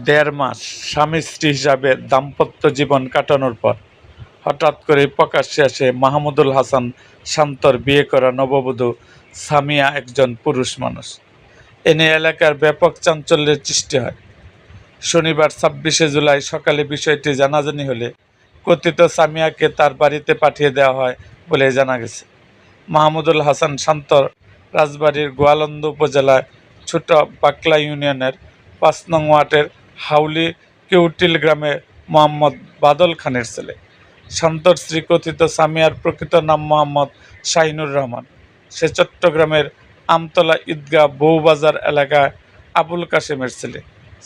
দেড় মাস স্বামী স্ত্রী হিসাবে দাম্পত্য জীবন কাটানোর পর হঠাৎ করে প্রকাশ্যে আসে মাহমুদুল হাসান শান্তর বিয়ে করা নববধূ সামিয়া একজন পুরুষ মানুষ। এ নিয়ে এলাকার ব্যাপক চাঞ্চল্যের সৃষ্টি হয়। শনিবার ছাব্বিশে জুলাই সকালে বিষয়টি জানাজানি হলে কথিত সামিয়াকে তার বাড়িতে পাঠিয়ে দেওয়া হয় বলে জানা গেছে। মাহমুদুল হাসান শান্তর রাজবাড়ির গোয়ালন্দ উপজেলায় ছোট বাকলা ইউনিয়নের পাঁচ নং ওয়ার্ডের হাউলি কেউটিল গ্রামে মোহাম্মদ বাদল খানের ছেলে। শান্তর স্ত্রী কথিত সামিয়ার প্রকৃত নাম মোহাম্মদ শাহিনুর রহমান। সে চট্টগ্রামের আমতলা ঈদগাহ বউবাজার এলাকায় আবুল কাশেমের ছেলে।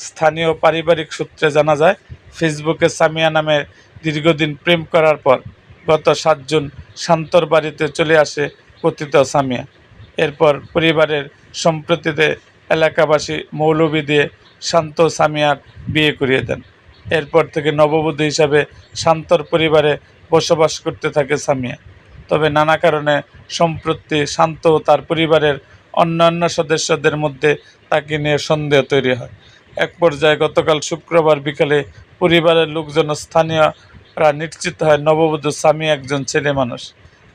স্থানীয় পারিবারিক সূত্রে জানা যায়, ফেসবুকে সামিয়া নামে দীর্ঘদিন প্রেম করার পর গত সাত জুন শান্তর বাড়িতে চলে আসে কথিত সামিয়া। এরপর পরিবারের সম্প্রতিতে এলাকাবাসী মৌলবি দিয়ে শান্ত সামিয়ার বিয়ে করিয়ে দেন। এরপর থেকে নববধূ হিসাবে শান্তর পরিবারে বসবাস করতে থাকে সামিয়া। তবে নানা কারণে সম্প্রতি শান্ত ও তার পরিবারের অন্যান্য সদস্যদের মধ্যে তাকে নিয়ে সন্দেহ তৈরি হয়। এক পর্যায়ে গতকাল শুক্রবার বিকালে পরিবারের লোকজন স্থানীয়রা নিশ্চিত হয় নববধূ স্বামী একজন ছেলে মানুষ।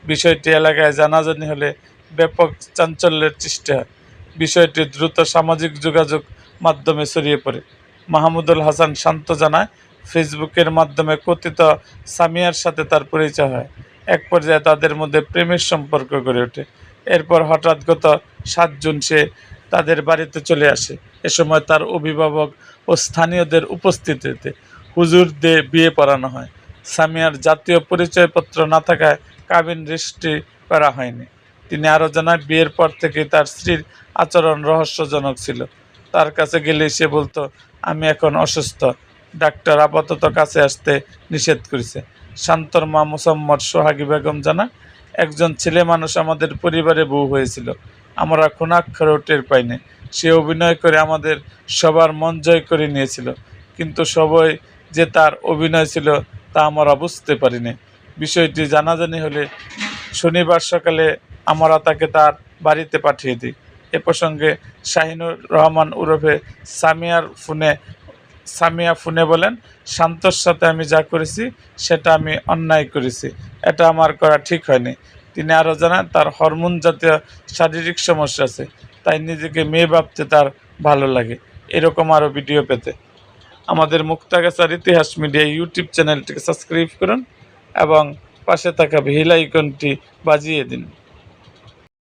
বিষয়টি এলাকায় জানাজানি হলে ব্যাপক চাঞ্চল্যের সৃষ্টি হয়। বিষয়টি দ্রুত সামাজিক যোগাযোগ মাধ্যমে ছড়িয়ে পড়ে। মাহমুদুল হাসান শান্ত জানায়, ফেসবুকের মাধ্যমে কথিত সামিয়ার সাথে তার পরিচয় হয়। এক পর্যায়ে তাদের মধ্যে প্রেমের সম্পর্ক গড়ে ওঠে। এরপর হঠাৎ গত সাত জুন সে তাদের বাড়িতে চলে আসে। এ সময় তার অভিভাবক ও স্থানীয়দের উপস্থিতিতে হুজুর দিয়ে বিয়ে পড়ানো হয়। সামিয়ার জাতীয় পরিচয়পত্র না থাকায় কাবিন রেজিস্ট্রি করা হয়নি। তিনি আরও জানায়, বিয়ের পর থেকে তার স্ত্রীর আচরণ রহস্যজনক ছিল। তার কাছে গেলে সে বলতো, আমি এখন অসুস্থ। ডাক্তার আপাতত কাছে আসতে নিষেধ করেছে। শান্তর মা মোসাম্মদ সোহাগী বেগম জানা, একজন ছেলে মানুষ আমাদের পরিবারে বউ হয়েছিল। আমরা কোনাক্ষরেও টের পাইনি সে অভিনয় করে আমাদের সবার মন জয় করে নিয়েছিল। কিন্তু সবাই যে তার অভিনয় ছিল তা আমরা বুঝতে পারিনি। বিষয়টি জানাজানি হলে শনিবার সকালে আমরা তাকে তার বাড়িতে পাঠিয়ে দিই। এ প্রসঙ্গে শাহিনুর রহমান ওরফে সামিয়ার ফোনে, সামিয়া ফোনে বলেন, শান্তর সাথে আমি যা করেছি, সেটা আমি অন্যায় করেছি। এটা আমার করা ঠিক হয়নি। তিনি আরও জানান, তার হরমোন জাতীয় শারীরিক সমস্যা আছে, তাই নিজেকে মেয়ে ভাবতে তার ভালো লাগে। এরকম আরও ভিডিও পেতে আমাদের মুক্তাগাছার ইতিহাস মিডিয়া ইউটিউব চ্যানেলটিকে সাবস্ক্রাইব করুন এবং পাশে থাকা ভিল আইকনটি বাজিয়ে দিন।